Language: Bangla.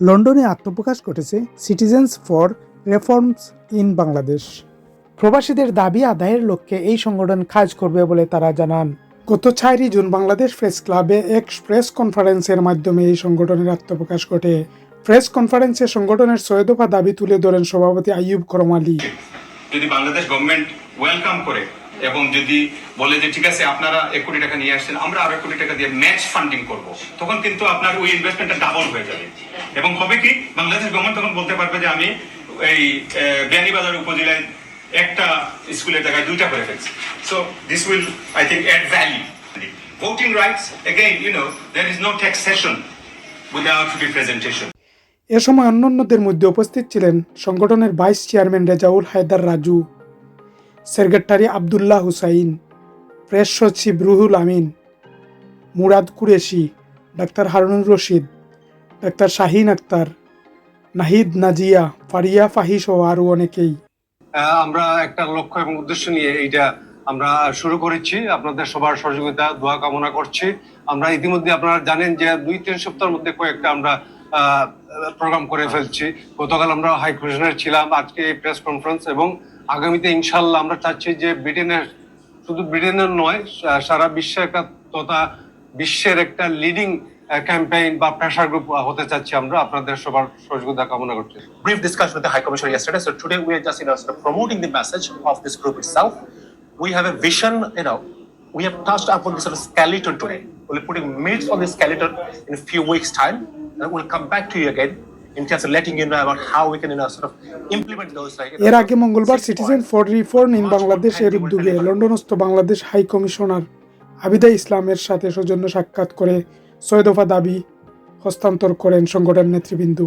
লন্ডনে আত্মপ্রকাশ ঘটেছে citizens for reforms in Bangladesh প্রবাসীদের দাবি, আদায়ের লক্ষ্যে এই সংগঠন কাজ করবে বলে তারা জানান। গত চারই জুন বাংলাদেশ প্রেস ক্লাবে এক প্রেস কনফারেন্সের মাধ্যমে এই সংগঠনের আত্মপ্রকাশ ঘটে। প্রেস কনফারেন্সে সংগঠনের ছয় দফা দাবি তুলে ধরেন সভাপতি আইয়ুব করম আলী। যদি বাংলাদেশ গভর্নমেন্ট ওয়েলকাম করে এবং যদি বলে যে ঠিক আছে আপনারা এক কোটি টাকা নিয়ে আসছেন আমরা আরও এক কোটি টাকা দিয়ে ম্যাচ ফান্ডিং করব। তখন কিন্তু আপনার ওই ইনভেস্টমেন্টটা ডাবল হয়ে যাবে। এবং হবে কি বাংলাদেশ গভর্নমেন্ট তখন বলতে পারবে যে আমি এই আহ, বিয়ানীবাজার উপজেলায় একটা স্কুলের জায়গায় দুইটা করে ফেলছি। So this will I think add value voting rights again you know there is no taxation without representation এ সময় অন্যান্যদের মধ্যে উপস্থিত ছিলেন সংগঠনের vice chairman Rezaul Haider Raju. Secretary Abdullah Hussain, press সচিব রুহুল আমিন, মুরাদ কুরেশি, ডাক্তার হারুনুর রশিদ, ডাক্তার শাহিন আক্তার, নাহিদ নাজিয়া, ফারিয়া ফাহিস ও আরও অনেকেই। আমরা একটা লক্ষ্য এবং উদ্দেশ্য নিয়ে এইটা আমরা শুরু করেছি। আপনাদের সবার সহযোগিতা, দোয়া কামনা করছি। আমরা ইতিমধ্যে আপনারা জানেন যে দুই তিন সপ্তাহের মধ্যে কয়েকটা আমরা প্রোগ্রাম করে ফেলছি। গতকাল আমরা হাই কমিশনার ছিলাম, আজকে এই প্রেস কনফারেন্স এবং আগামীতে ইনশাল্লাহ আমরা চাচ্ছি যে ব্রিটেনের, শুধু ব্রিটেনের নয় সারা বিশ্বের তথা বিশ্বের একটা লিডিং ক্যাম্পেইন বা প্রেশার গ্রুপ হতে চাচ্ছি আমরা। আপনাদের সবার সহযোগিতা কামনা করছি। Brief discussion with high commission promoting the message of this group itself we have a vision you we have touched upon this skeleton today meets on this few weeks time এর আগে মঙ্গলবার সিটিজেন ফর রিফর্ম ইন লন্ডনস্থ বাংলাদেশ হাই কমিশনার আবিদা ইসলামের সাথে সৌজন্য সাক্ষাৎ করে সৈয়দফা দাবি হস্তান্তর করেন সংগঠন নেতৃবৃন্দ।